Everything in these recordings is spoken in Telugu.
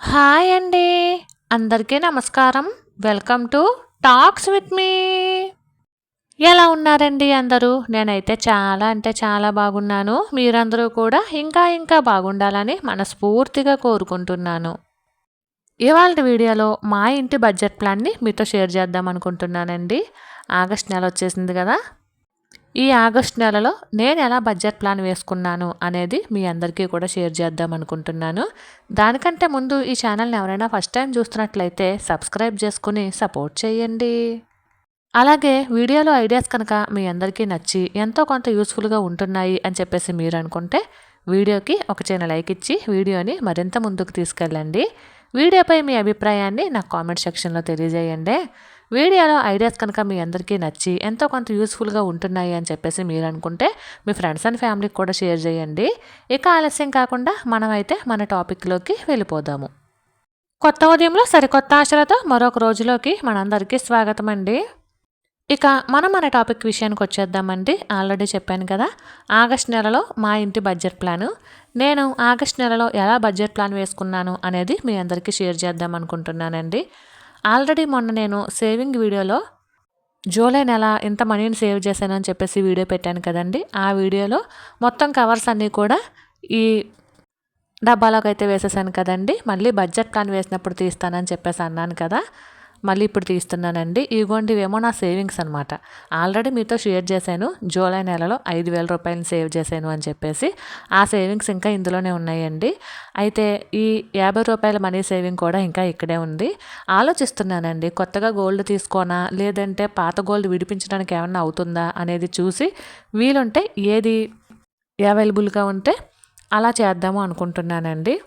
హాయ్ అండి. అందరికీ నమస్కారం. Welcome to talks with me. ఎలా ఉన్నారండి అందరూ? నేనైతే చాలా అంటే చాలా బాగున్నాను. మీరందరూ కూడా ఇంకా ఇంకా బాగుండాలని మనస్ఫూర్తిగా కోరుకుంటున్నాను. ఇవాళ వీడియోలో మా ఇంటి బడ్జెట్ ప్లాన్ని మీతో షేర్ చేద్దాం అనుకుంటున్నానండి. ఆగస్ట్ నెల వచ్చేసింది కదా. ఈ ఆగస్ట్ నెలలో నేను ఎలా బడ్జెట్ ప్లాన్ వేసుకున్నాను అనేది మీ అందరికీ కూడా షేర్ చేద్దాం అనుకుంటున్నాను. దానికంటే ముందు ఈ ఛానల్ని ఎవరైనా ఫస్ట్ టైం చూస్తున్నట్లయితే సబ్స్క్రైబ్ చేసుకుని సపోర్ట్ చేయండి. అలాగే వీడియోలో ఐడియాస్ కనుక మీ అందరికీ నచ్చి ఎంతో కొంత యూస్ఫుల్గా ఉంటున్నాయి అని చెప్పేసి మీరు అనుకుంటే వీడియోకి ఒక చిన్న లైక్ ఇచ్చి వీడియోని మరింత ముందుకు తీసుకెళ్ళండి. వీడియోపై మీ అభిప్రాయాన్ని నాకు కామెంట్ సెక్షన్లో తెలియజేయండి. వీడియోలో ఐడియాస్ కనుక మీ అందరికీ నచ్చి ఎంతో కొంత యూస్ఫుల్గా ఉంటున్నాయి అని చెప్పేసి మీరు అనుకుంటే మీ ఫ్రెండ్స్ అండ్ ఫ్యామిలీకి కూడా షేర్ చేయండి. ఇక ఆలస్యం కాకుండా మనమైతే మన టాపిక్లోకి వెళ్ళిపోదాము. కొత్త ఉదయంలో సరికొత్త ఆశలతో మరొక రోజులోకి మనందరికీ స్వాగతం అండి ఇక మనం మన టాపిక్ విషయానికి వచ్చేద్దామండి. ఆల్రెడీ చెప్పాను కదా ఆగస్ట్ నెలలో మా ఇంటి బడ్జెట్ ప్లాను. నేను ఆగస్ట్ నెలలో ఎలా బడ్జెట్ ప్లాన్ వేసుకున్నాను అనేది మీ అందరికీ షేర్ చేద్దాం అనుకుంటున్నానండి ఆల్రెడీ మొన్న నేను సేవింగ్ వీడియోలో జూలై నెల ఇంత మనీని సేవ్ చేశానని చెప్పేసి వీడియో పెట్టాను కదండి. ఆ వీడియోలో మొత్తం కవర్స్ అన్నీ కూడా ఈ డబ్బాలోకి అయితే వేసేసాను కదండి. మళ్ళీ బడ్జెట్ ప్లాన్ వేసినప్పుడు తీస్తానని చెప్పేసి అన్నాను కదా. మళ్ళీ ఇప్పుడు తీస్తున్నానండి. ఇగోండి ఇవేమో నా సేవింగ్స్ అనమాట ఆల్రెడీ మీతో షేర్ చేశాను. జూలై నెలలో ఐదు వేల రూపాయలు సేవ్ చేశాను అని చెప్పేసి. ఆ సేవింగ్స్ ఇంకా ఇందులోనే ఉన్నాయండి. అయితే ఈ యాభై రూపాయల మనీ సేవింగ్ కూడా ఇంకా ఇక్కడే ఉంది. ఆలోచిస్తున్నానండి కొత్తగా గోల్డ్ తీసుకోనా? లేదంటే పాత గోల్డ్ విడిపించడానికి ఏమన్నా అవుతుందా అనేది చూసి వీలుంటే ఏది అవైలబుల్గా ఉంటే అలా చేద్దాము అనుకుంటున్నానండి.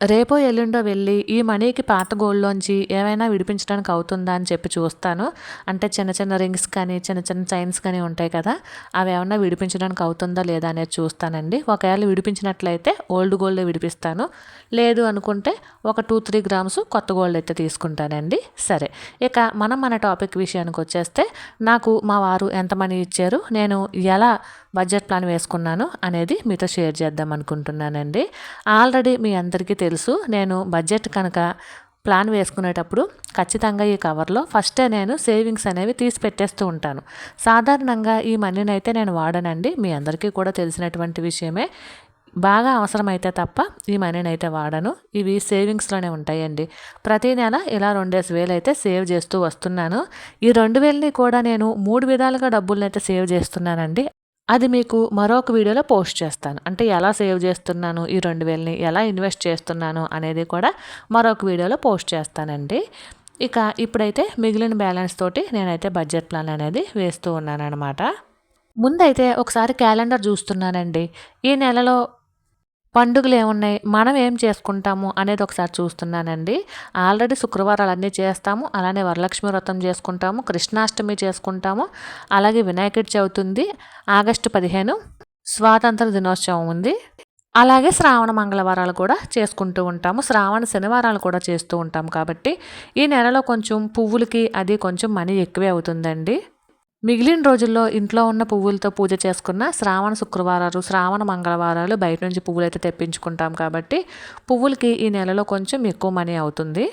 రేపో ఎల్లుండో వెళ్ళి ఈ మనీకి పాత గోల్డ్లోంచి ఏమైనా విడిపించడానికి అవుతుందా అని చెప్పి చూస్తాను. అంటే చిన్న చిన్న రింగ్స్ కానీ చిన్న చిన్న చైన్స్ కానీ ఉంటాయి కదా అవి ఏమైనా విడిపించడానికి అవుతుందా లేదా అనేది చూస్తానండి. ఒకవేళ విడిపించినట్లయితే ఓల్డ్ గోల్డ్ విడిపిస్తాను. లేదు అనుకుంటే ఒక టూ త్రీ గ్రామ్స్ కొత్త గోల్డ్ అయితే తీసుకుంటానండి. సరే ఇక మనం మన టాపిక్ విషయానికి వచ్చేస్తే నాకు మా వారు ఎంత మనీ ఇచ్చారు నేను ఎలా బడ్జెట్ ప్లాన్ వేసుకున్నాను అనేది మీతో షేర్ చేద్దాం అనుకుంటున్నానండి. ఆల్రెడీ మీ అందరికీ తెలుసు నేను బడ్జెట్ కనుక ప్లాన్ వేసుకునేటప్పుడు ఖచ్చితంగా ఈ కవర్లో ఫస్టే నేను సేవింగ్స్ అనేవి తీసి పెట్టేస్తూ ఉంటాను. సాధారణంగా ఈ మనీని అయితే నేను వాడనండి. మీ అందరికీ కూడా తెలిసినటువంటి విషయమే. బాగా అవసరమైతే తప్ప ఈ మనీని అయితే వాడను. ఇవి సేవింగ్స్లోనే ఉంటాయండి. ప్రతి నెల ఇలా రెండేసి వేలు అయితే సేవ్ చేస్తూ వస్తున్నాను. ఈ రెండు వేలని కూడా నేను మూడు విధాలుగా డబ్బులను అయితే సేవ్ చేస్తున్నానండి. అది మీకు మరొక వీడియోలో పోస్ట్ చేస్తాను. అంటే ఎలా సేవ్ చేస్తున్నాను ఈ రెండు వేలని ఎలా ఇన్వెస్ట్ చేస్తున్నాను అనేది కూడా మరొక వీడియోలో పోస్ట్ చేస్తానండి. ఇక ఇప్పుడైతే మిగిలిన బ్యాలెన్స్ తోటి నేనైతే బడ్జెట్ ప్లాన్ అనేది వేస్తూ ఉన్నానన్నమాట. ముందైతే ఒకసారి క్యాలెండర్ చూస్తున్నానండి. ఈ నెలలో పండుగలు ఏమున్నాయి? మనం ఏం చేసుకుంటాము అనేది ఒకసారి చూస్తున్నానండి. ఆల్రెడీ శుక్రవారాలు అన్నీ చేస్తాము. అలానే వరలక్ష్మి వ్రతం చేసుకుంటాము. కృష్ణాష్టమి చేసుకుంటాము. అలాగే వినాయకుడి చవితి ఉంది. ఆగస్టు పదిహేను స్వాతంత్ర దినోత్సవం ఉంది. అలాగే శ్రావణ మంగళవారాలు కూడా చేసుకుంటూ ఉంటాము. శ్రావణ శనివారాలు కూడా చేస్తూ ఉంటాము కాబట్టి ఈ నెలలో కొంచెం పువ్వులకి అది కొంచెం మనీ ఎక్కువే అవుతుందండి. మిగిలిన రోజుల్లో ఇంట్లో ఉన్న పువ్వులతో పూజ చేసుకున్న శ్రావణ శుక్రవారాలు శ్రావణ మంగళవారాలు బయట నుంచి పువ్వులు అయితే తెప్పించుకుంటాం కాబట్టి పువ్వులకి ఈ నెలలో కొంచెం ఎక్కువ మనీ అవుతుంది.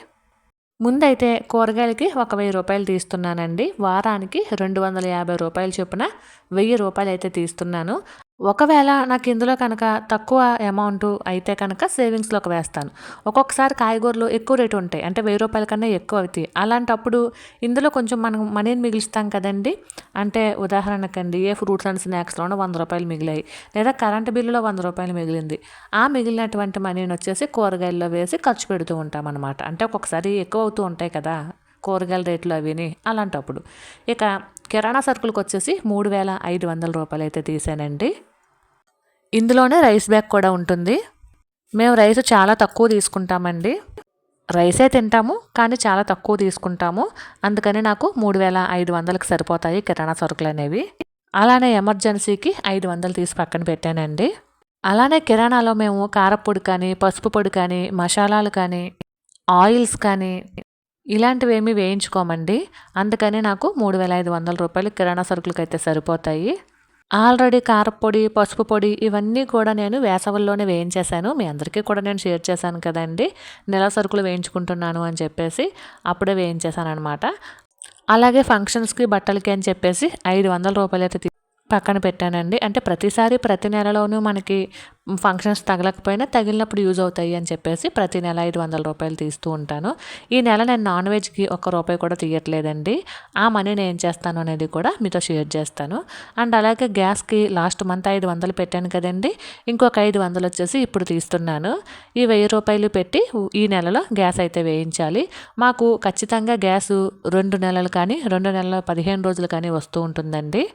ముందైతే కూరగాయలకి ఒక వెయ్యి రూపాయలు తీస్తున్నానండి. వారానికి రెండు వందల యాభై రూపాయలు చొప్పున వెయ్యి రూపాయలు అయితే తీస్తున్నాను. ఒకవేళ నాకు ఇందులో కనుక తక్కువ అమౌంట్ అయితే కనుక సేవింగ్స్లోకి వేస్తాను. ఒక్కొక్కసారి కాయగూరలు ఎక్కువ రేటు ఉంటాయి. అంటే వెయ్యి రూపాయల కన్నా ఎక్కువ అవుతాయి. అలాంటప్పుడు ఇందులో కొంచెం మనం మనీని మిగిలిస్తాం కదండి. అంటే ఉదాహరణకండి ఏ ఫ్రూట్స్ అండ్ స్నాక్స్లోనో వంద రూపాయలు మిగిలాయి. లేదా కరెంటు బిల్లులో వంద రూపాయలు మిగిలింది. ఆ మిగిలినటువంటి మనీని వచ్చేసి కూరగాయల్లో వేసి ఖర్చు పెడుతూ ఉంటాం అనమాట అంటే ఒక్కొక్కసారి ఎక్కువ అవుతూ ఉంటాయి కదా కూరగాయల రేట్లు అవిని అలాంటప్పుడు. ఇక కిరాణా సరుకులకు వచ్చేసి మూడు వేల ఐదు వందల రూపాయలు అయితే తీసానండి. ఇందులోనే రైస్ బ్యాగ్ కూడా ఉంటుంది. మేము రైస్ చాలా తక్కువ తీసుకుంటామండి. రైసే తింటాము కానీ చాలా తక్కువ తీసుకుంటాము. అందుకని నాకు మూడు వేల ఐదు వందలకు సరిపోతాయి కిరాణా సరుకులు అనేవి. అలానే ఎమర్జెన్సీకి ఐదు వందలు తీసి పక్కన పెట్టానండి. అలానే కిరాణాలో మేము కారపొడి కానీ పసుపు పొడి కానీ మసాలాలు కానీ ఆయిల్స్ కానీ ఇలాంటివి ఏమీ వేయించుకోమండి. అందుకని నాకు మూడు వేల ఐదు వందల రూపాయలు కిరాణా సరుకులకైతే సరిపోతాయి. ఆల్రెడీ కారపొడి పసుపు పొడి ఇవన్నీ కూడా నేను వేసవుల్లోనే వేయించేశాను. మీ అందరికీ కూడా నేను షేర్ చేశాను కదండి. నెల సరుకులు వేయించుకుంటున్నాను అని చెప్పేసి అప్పుడే వేయించేశాను అనమాట అలాగే ఫంక్షన్స్కి బట్టలకి అని చెప్పేసి ఐదు వందల రూపాయలు అయితే పక్కన పెట్టానండి. అంటే ప్రతిసారి ప్రతి నెలలోనూ మనకి ఫంక్షన్స్ తగలకపోయినా తగిలినప్పుడు యూజ్ అవుతాయి అని చెప్పేసి ప్రతి నెల ఐదు వందల రూపాయలు తీస్తూ ఉంటాను. ఈ నెల నేను నాన్ వెజ్కి ఒక్క రూపాయి కూడా తీయట్లేదండి. ఆ మనీని ఏం చేస్తాను అనేది కూడా మీతో షేర్ చేస్తాను. అండ్ అలాగే గ్యాస్కి లాస్ట్ మంత్ ఐదు వందలు పెట్టాను కదండి. ఇంకొక ఐదు వందలు వచ్చేసి ఇప్పుడు తీస్తున్నాను. ఈ వెయ్యి రూపాయలు పెట్టి ఈ నెలలో గ్యాస్ అయితే వేయించాలి. మాకు ఖచ్చితంగా గ్యాసు రెండు నెలలు కానీ రెండు నెలల పదిహేను రోజులు కానీ వస్తూ ఉంటుందండి.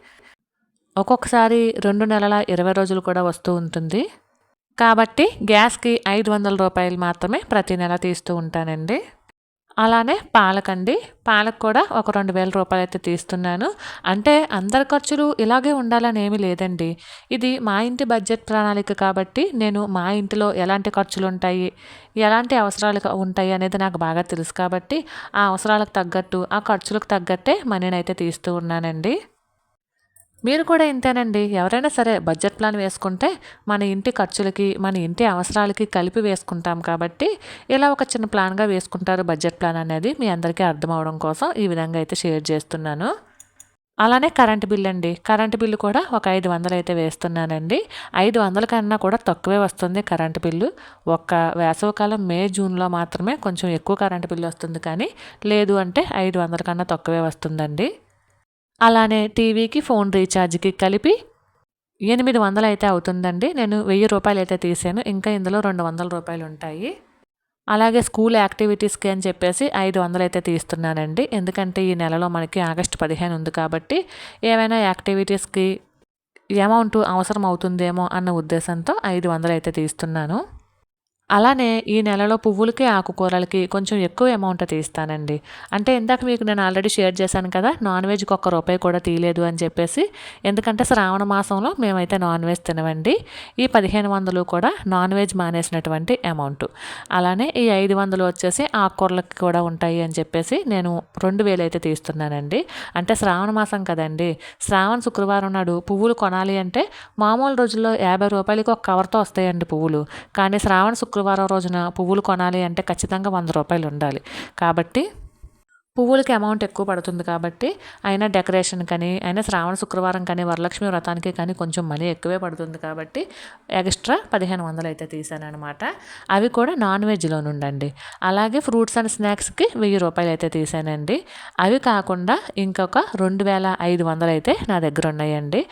ఒక్కొక్కసారి రెండు నెలల ఇరవై రోజులు కూడా వస్తూ ఉంటుంది. కాబట్టి గ్యాస్కి ఐదు వందల రూపాయలు మాత్రమే ప్రతి నెల తీస్తూ ఉంటానండి. అలానే పాలకండి. పాలకు కూడా ఒక రెండు వేల రూపాయలు అయితే తీస్తున్నాను. అంటే అందరి ఖర్చులు ఇలాగే ఉండాలని ఏమీ లేదండి. ఇది మా ఇంటి బడ్జెట్ ప్రణాళిక కాబట్టి నేను మా ఇంటిలో ఎలాంటి ఖర్చులు ఉంటాయి ఎలాంటి అవసరాలు ఉంటాయి అనేది నాకు బాగా తెలుసు కాబట్టి ఆ అవసరాలకు తగ్గట్టు ఆ ఖర్చులకు తగ్గట్టే మనీనైతే తీస్తూ ఉన్నానండి. మీరు కూడా ఇంతేనండి. ఎవరైనా సరే బడ్జెట్ ప్లాన్ వేసుకుంటే మన ఇంటి ఖర్చులకి మన ఇంటి అవసరాలకి కలిపి వేసుకుంటాం కాబట్టి ఇలా ఒక చిన్న ప్లాన్గా వేసుకుంటారు బడ్జెట్ ప్లాన్ అనేది. మీ అందరికీ అర్థం అవడం కోసం ఈ విధంగా అయితే షేర్ చేస్తున్నాను. అలానే కరెంటు బిల్ అండి. కరెంటు బిల్లు కూడా ఒక ఐదు వందలు అయితే వేస్తున్నానండి. ఐదు వందల కన్నా కూడా తక్కువే వస్తుంది కరెంటు బిల్లు. ఒక్క వేసవకాలం మే జూన్లో మాత్రమే కొంచెం ఎక్కువ కరెంటు బిల్లు వస్తుంది కానీ లేదు అంటే ఐదు వందల కన్నా తక్కువే వస్తుందండి. అలానే టీవీకి ఫోన్ రీఛార్జ్కి కలిపి ఎనిమిది వందలు అయితే అవుతుందండి. నేను వెయ్యి రూపాయలు అయితే తీసాను ఇంకా ఇందులో రెండు వందల రూపాయలు ఉంటాయి. అలాగే స్కూల్ యాక్టివిటీస్కి అని చెప్పేసి ఐదు వందలు అయితే తీస్తున్నానండి. ఎందుకంటే ఈ నెలలో మనకి ఆగస్టు పదిహేను ఉంది కాబట్టి ఏమైనా యాక్టివిటీస్కి అమౌంట్ అవసరం అవుతుందేమో అన్న ఉద్దేశంతో ఐదు వందలు అయితే తీస్తున్నాను. అలానే ఈ నెలలో పువ్వులకి ఆకుకూరలకి కొంచెం ఎక్కువ అమౌంట్ తీస్తానండి. అంటే ఇందాక మీకు నేను ఆల్రెడీ షేర్ చేశాను కదా నాన్ వెజ్కి ఒక్క రూపాయి కూడా తీయలేదు అని చెప్పేసి ఎందుకంటే శ్రావణ మాసంలో మేమైతే నాన్ వెజ్ తినవండి ఈ పదిహేను వందలు కూడా నాన్ వెజ్ మానేసినటువంటి అమౌంట్ అలానే ఈ ఐదు వందలు వచ్చేసి ఆకుకూరలకి కూడా ఉంటాయి అని చెప్పేసి నేను రెండు వేలు అయితే తీస్తున్నానండి. అంటే శ్రావణ మాసం కదండి శ్రావణ శుక్రవారం నాడు పువ్వులు కొనాలి అంటే మామూలు రోజుల్లో యాభై రూపాయలకి ఒక కవర్తో వస్తాయండి పువ్వులు. కానీ శ్రావణ శుక్రవారం శుక్రవారం రోజున పువ్వులు కొనాలి అంటే ఖచ్చితంగా వంద రూపాయలు ఉండాలి. కాబట్టి పువ్వులకి అమౌంట్ ఎక్కువ పడుతుంది కాబట్టి అయినా డెకరేషన్ కానీ అయినా శ్రావణ శుక్రవారం కానీ వరలక్ష్మి వ్రతానికి కానీ కొంచెం మనీ ఎక్కువే పడుతుంది కాబట్టి ఎక్స్ట్రా పదిహేను వందలు అయితే తీసాను అనమాట అవి కూడా నాన్ వెజ్లో నుండండి. అలాగే ఫ్రూట్స్ అండ్ స్నాక్స్కి వెయ్యి రూపాయలు అయితే తీసానండి. అవి కాకుండా ఇంకొక రెండు వేల ఐదు వందలు అయితే నా దగ్గర ఉన్నాయండి.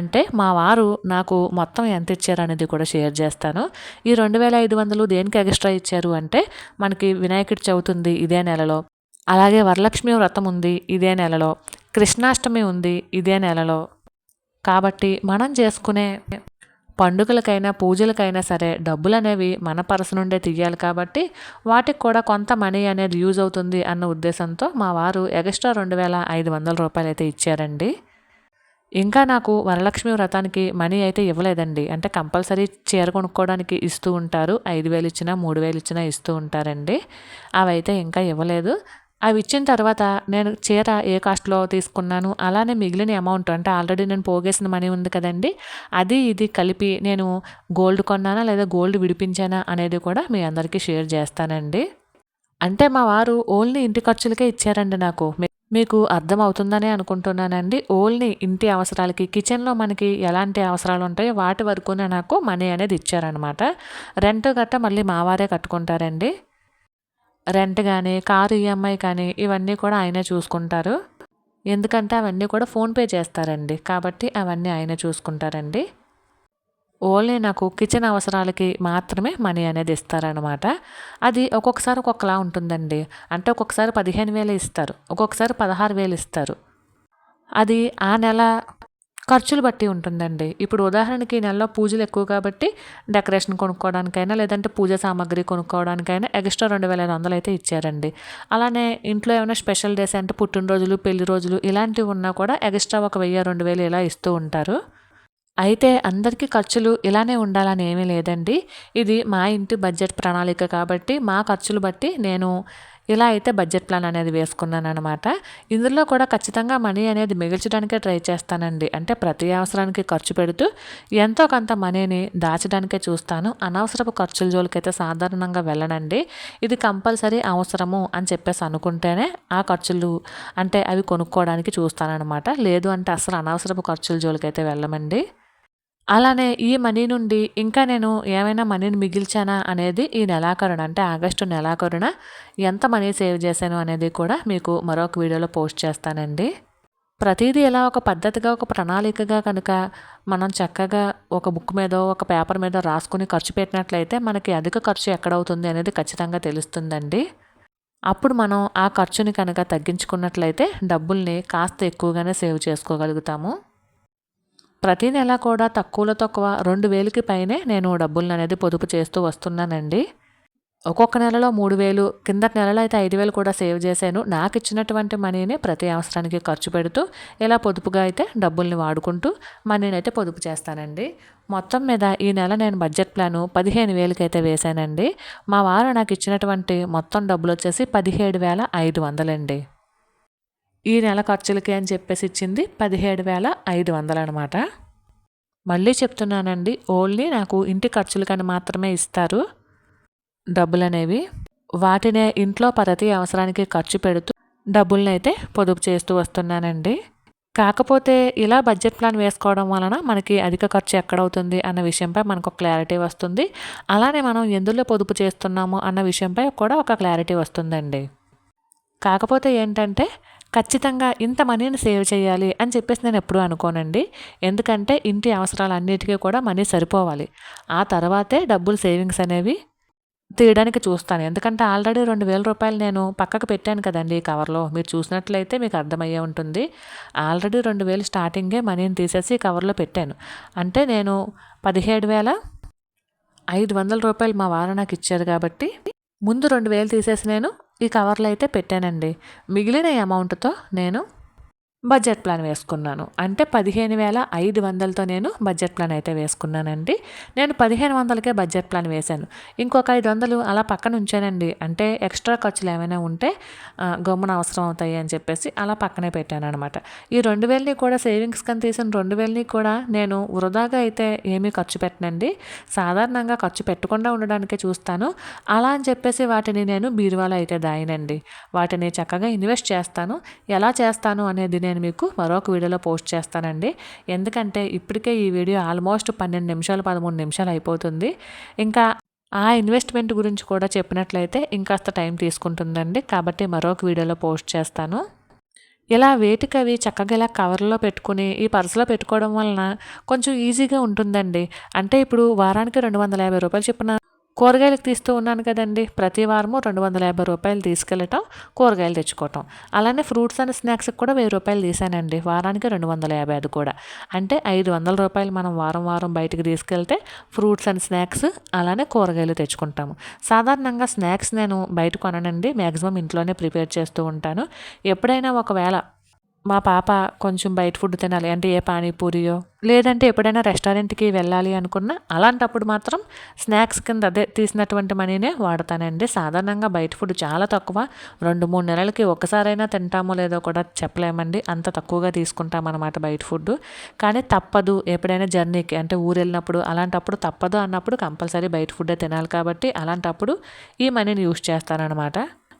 అంటే మా వారు నాకు మొత్తం ఎంత ఇచ్చారు అనేది కూడా షేర్ చేస్తాను. ఈ రెండు వేల ఐదు వందలు దేనికి ఎక్స్ట్రా ఇచ్చారు అంటే మనకి వినాయకుడి చవితుంది ఇదే నెలలో. అలాగే వరలక్ష్మి వ్రతం ఉంది ఇదే నెలలో. కృష్ణాష్టమి ఉంది ఇదే నెలలో. కాబట్టి మనం చేసుకునే పండుగలకైనా పూజలకైనా సరే డబ్బులు అనేవి మన పర్సు నుండే తీయాలి కాబట్టి వాటికి కూడా కొంత మనీ అనేది యూజ్ అవుతుంది అన్న ఉద్దేశంతో మా వారు ఎక్స్ట్రా రెండు వేల ఐదు వందల రూపాయలు అయితే ఇచ్చారండి. ఇంకా నాకు వరలక్ష్మి వ్రతానికి మనీ అయితే ఇవ్వలేదండి. అంటే కంపల్సరీ చీర కొనుక్కోవడానికి ఇస్తూ ఉంటారు. ఐదు వేలు ఇచ్చినా మూడు వేలు ఇచ్చినా ఇస్తూ ఉంటారండి. అవి అయితే ఇంకా ఇవ్వలేదు. అవి ఇచ్చిన తర్వాత నేను చీర ఏ కాస్ట్లో తీసుకున్నాను అలానే మిగిలిన అమౌంట్ అంటే ఆల్రెడీ నేను పోగేసిన మనీ ఉంది కదండి అది ఇది కలిపి నేను గోల్డ్ కొన్నానా లేదా గోల్డ్ విడిపించానా అనేది కూడా మీ అందరికీ షేర్ చేస్తానండి. అంటే మా వారు ఓన్లీ ఇంటి ఖర్చులకే ఇచ్చారండి నాకు. మీకు అర్థమవుతుందనే అనుకుంటున్నానండి. ఓన్లీ ఇంటి అవసరాలకి కిచెన్లో మనకి ఎలాంటి అవసరాలు ఉంటాయో వాటి వరకునే నాకు మనీ అనేది ఇచ్చారనమాట రెంట్ గట్ట మళ్ళీ మా వారే కట్టుకుంటారండి. రెంట్ కానీ కారు ఈఎంఐ కానీ ఇవన్నీ కూడా ఆయనే చూసుకుంటారు. ఎందుకంటే అవన్నీ కూడా ఫోన్పే చేస్తారండి. కాబట్టి అవన్నీ ఆయనే చూసుకుంటారండి. ఓన్లీ నాకు కిచెన్ అవసరాలకి మాత్రమే మనీ అనేది ఇస్తారనమాట అది ఒక్కొక్కసారి ఒక్కొక్కలా ఉంటుందండి. అంటే ఒక్కొక్కసారి పదిహేను వేలు ఇస్తారు. ఒక్కొక్కసారి పదహారు వేలు ఇస్తారు. అది ఆ నెల ఖర్చులు బట్టి ఉంటుందండి. ఇప్పుడు ఉదాహరణకి ఈ నెలలో పూజలు ఎక్కువ కాబట్టి డెకరేషన్ కొనుక్కోవడానికైనా లేదంటే పూజ సామాగ్రి కొనుక్కోవడానికైనా ఎక్స్ట్రా రెండు వేల ఐదు వందలు అయితే ఇచ్చారండి. అలానే ఇంట్లో ఏమైనా స్పెషల్ డేస్ అంటే పుట్టినరోజులు పెళ్ళి రోజులు ఇలాంటివి ఉన్నా కూడా ఎక్స్ట్రా ఒక వెయ్యి రెండు వేలు ఇలా ఇస్తూ ఉంటారు. అయితే అందరికీ ఖర్చులు ఇలానే ఉండాలని ఏమీ లేదండి. ఇది మా ఇంటి బడ్జెట్ ప్రణాళిక కాబట్టి మా ఖర్చులు బట్టి నేను ఇలా అయితే బడ్జెట్ ప్లాన్ అనేది వేసుకున్నాను అనమాట ఇందులో కూడా ఖచ్చితంగా మనీ అనేది మిగిల్చడానికే ట్రై చేస్తానండి. అంటే ప్రతి అవసరానికి ఖర్చు పెడుతూ ఎంతో కొంత మనీని దాచడానికే చూస్తాను. అనవసరపు ఖర్చుల జోలికైతే సాధారణంగా వెళ్ళనండి. ఇది కంపల్సరీ అవసరము అని చెప్పేసి అనుకుంటేనే ఆ ఖర్చులు అంటే అవి కొనుక్కోవడానికి చూస్తానన్నమాట. లేదు అంటే అసలు అనవసరపు ఖర్చుల జోలికైతే వెళ్ళమండి. అలానే ఈ మనీ నుండి ఇంకా నేను ఏమైనా మనీని మిగిల్చానా అనేది ఈ నెలాఖరున అంటే ఆగస్టు నెలాఖరున ఎంత మనీ సేవ్ చేశాను అనేది కూడా మీకు మరొక వీడియోలో పోస్ట్ చేస్తానండి. ప్రతిదీ ఎలా ఒక పద్ధతిగా ఒక ప్రణాళికగా కనుక మనం చక్కగా ఒక బుక్ మీద ఒక పేపర్ మీద రాసుకుని ఖర్చు పెట్టినట్లయితే మనకి అధిక ఖర్చు ఎక్కడవుతుంది అనేది ఖచ్చితంగా తెలుస్తుందండి. అప్పుడు మనం ఆ ఖర్చుని కనుక తగ్గించుకున్నట్లయితే డబ్బుల్ని కాస్త ఎక్కువగానే సేవ్ చేసుకోగలుగుతాము. ప్రతి నెల కూడా తక్కువలో తక్కువ రెండు వేలకి పైనే నేను డబ్బులను అనేది పొదుపు చేస్తూ వస్తున్నానండి. ఒక్కొక్క నెలలో మూడు వేలు కిందటి నెలలో అయితే ఐదు వేలు కూడా సేవ్ చేశాను. నాకు ఇచ్చినటువంటి మనీని ప్రతి అవసరానికి ఖర్చు పెడుతూ ఇలా పొదుపుగా అయితే డబ్బుల్ని వాడుకుంటూ మనీని అయితే పొదుపు చేస్తానండి. మొత్తం మీద ఈ నెల నేను బడ్జెట్ ప్లాను పదిహేను వేలకైతే వేశానండి. మా వారు నాకు ఇచ్చినటువంటి మొత్తం డబ్బులు వచ్చేసి పదిహేడు వేల ఐదు వందలండి. ఈ నెల ఖర్చులకి అని చెప్పేసి ఇచ్చింది పదిహేడు వేల ఐదు వందలు అనమాట మళ్ళీ చెప్తున్నానండి ఓన్లీ నాకు ఇంటి ఖర్చులకని మాత్రమే ఇస్తారు. డబ్బులు అనేవి వాటినే ఇంట్లో ప్రతి అవసరానికి ఖర్చు పెడుతూ డబ్బుల్ని అయితే పొదుపు చేస్తూ వస్తున్నానండి. కాకపోతే ఇలా బడ్జెట్ ప్లాన్ వేసుకోవడం వలన మనకి అధిక ఖర్చు ఎక్కడవుతుంది అన్న విషయంపై మనకు క్లారిటీ వస్తుంది. అలానే మనం ఎందులో పొదుపు చేస్తున్నాము అన్న విషయంపై కూడా ఒక క్లారిటీ వస్తుందండి. కాకపోతే ఏంటంటే ఖచ్చితంగా ఇంత మనీని సేవ్ చేయాలి అని చెప్పేసి నేను ఎప్పుడూ అనుకోనండి. ఎందుకంటే ఇంటి అవసరాలన్నిటికీ కూడా మనీ సరిపోవాలి. ఆ తర్వాతే డబ్బులు సేవింగ్స్ అనేవి తీయడానికి చూస్తాను. ఎందుకంటే ఆల్రెడీ రెండు వేల రూపాయలు నేను పక్కకు పెట్టాను కదండి ఈ కవర్లో మీరు చూసినట్లయితే మీకు అర్థమయ్యే ఉంటుంది. ఆల్రెడీ రెండు వేలు స్టార్టింగే మనీని తీసేసి కవర్లో పెట్టాను. అంటే నేను పదిహేడు వేల ఐదు వందల రూపాయలు మా వారు నాకు ఇచ్చారు కాబట్టి ముందు రెండు వేలు తీసేసి నేను ఈ కవర్లో అయితే పెట్టానండి. మిగిలిన అమౌంట్తో నేను బడ్జెట్ ప్లాన్ వేసుకున్నాను. అంటే పదిహేను వేల ఐదు వందలతో నేను బడ్జెట్ ప్లాన్ అయితే వేసుకున్నానండి. నేను పదిహేను వందలకే బడ్జెట్ ప్లాన్ వేశాను. ఇంకొక ఐదు వందలు అలా పక్కన ఉంచానండి. అంటే ఎక్స్ట్రా ఖర్చులు ఏమైనా ఉంటే గమ్మున అవసరం అవుతాయి అని చెప్పేసి అలా పక్కనే పెట్టాను అనమాట ఈ రెండు వేలని కూడా సేవింగ్స్ కని తీసిన రెండు వేలని కూడా నేను వృధాగా అయితే ఏమీ ఖర్చు పెట్టనండి. సాధారణంగా ఖర్చు పెట్టకుండా ఉండడానికే చూస్తాను. అలా అని చెప్పేసి వాటిని నేను బీరువాలో అయితే దాయినండి. వాటిని చక్కగా ఇన్వెస్ట్ చేస్తాను. ఎలా చేస్తాను అనేది నేను మీకు మరొక వీడియోలో పోస్ట్ చేస్తానండి. ఎందుకంటే ఇప్పటికే ఈ వీడియో ఆల్మోస్ట్ పన్నెండు నిమిషాలు పదమూడు నిమిషాలు అయిపోతుంది. ఇంకా ఆ ఇన్వెస్ట్మెంట్ గురించి కూడా చెప్పినట్లయితే ఇంకాస్త టైం తీసుకుంటుందండి. కాబట్టి మరొక వీడియోలో పోస్ట్ చేస్తాను. ఇలా వేటికవి చక్కగా ఇలా కవర్లో పెట్టుకుని ఈ పర్సులో పెట్టుకోవడం వలన కొంచెం ఈజీగా ఉంటుందండి. అంటే ఇప్పుడు వారానికి రెండు వందల యాభై రూపాయలు చెప్పిన కూరగాయలకు తీస్తూ ఉన్నాను కదండి. ప్రతి వారము రెండు వందల యాభై రూపాయలు తీసుకెళ్ళటం కూరగాయలు తెచ్చుకోవటం. అలానే ఫ్రూట్స్ అండ్ స్నాక్స్కి కూడా వెయ్యి రూపాయలు తీసానండి వారానికి రెండు వందల యాభై అది కూడా. అంటే ఐదు వందల రూపాయలు మనం వారం వారం బయటికి తీసుకెళ్తే ఫ్రూట్స్ అండ్ స్నాక్స్ అలానే కూరగాయలు తెచ్చుకుంటాము. సాధారణంగా స్నాక్స్ నేను బయట కొనండి మ్యాక్సిమం ఇంట్లోనే ప్రిపేర్ చేస్తూ ఉంటాను. ఎప్పుడైనా ఒకవేళ మా పాప కొంచెం బయట ఫుడ్ తినాలి. అంటే ఏ పానీపూరియో? లేదంటే ఎప్పుడైనా రెస్టారెంట్కి వెళ్ళాలి అనుకున్నా అలాంటప్పుడు మాత్రం స్నాక్స్ కింద అదే తీసినటువంటి మనీనే వాడతానండి. సాధారణంగా బయట ఫుడ్ చాలా తక్కువ. రెండు మూడు నెలలకి ఒక్కసారైనా తింటామో లేదో కూడా చెప్పలేమండి. అంత తక్కువగా తీసుకుంటామన్నమాట బయట ఫుడ్ కానీ తప్పదు. ఎప్పుడైనా జర్నీకి అంటే ఊరు వెళ్ళినప్పుడు అలాంటప్పుడు తప్పదు అన్నప్పుడు కంపల్సరీ బయట ఫుడ్డే తినాలి కాబట్టి అలాంటప్పుడు ఈ మనీని యూస్ చేస్తానన్నమాట.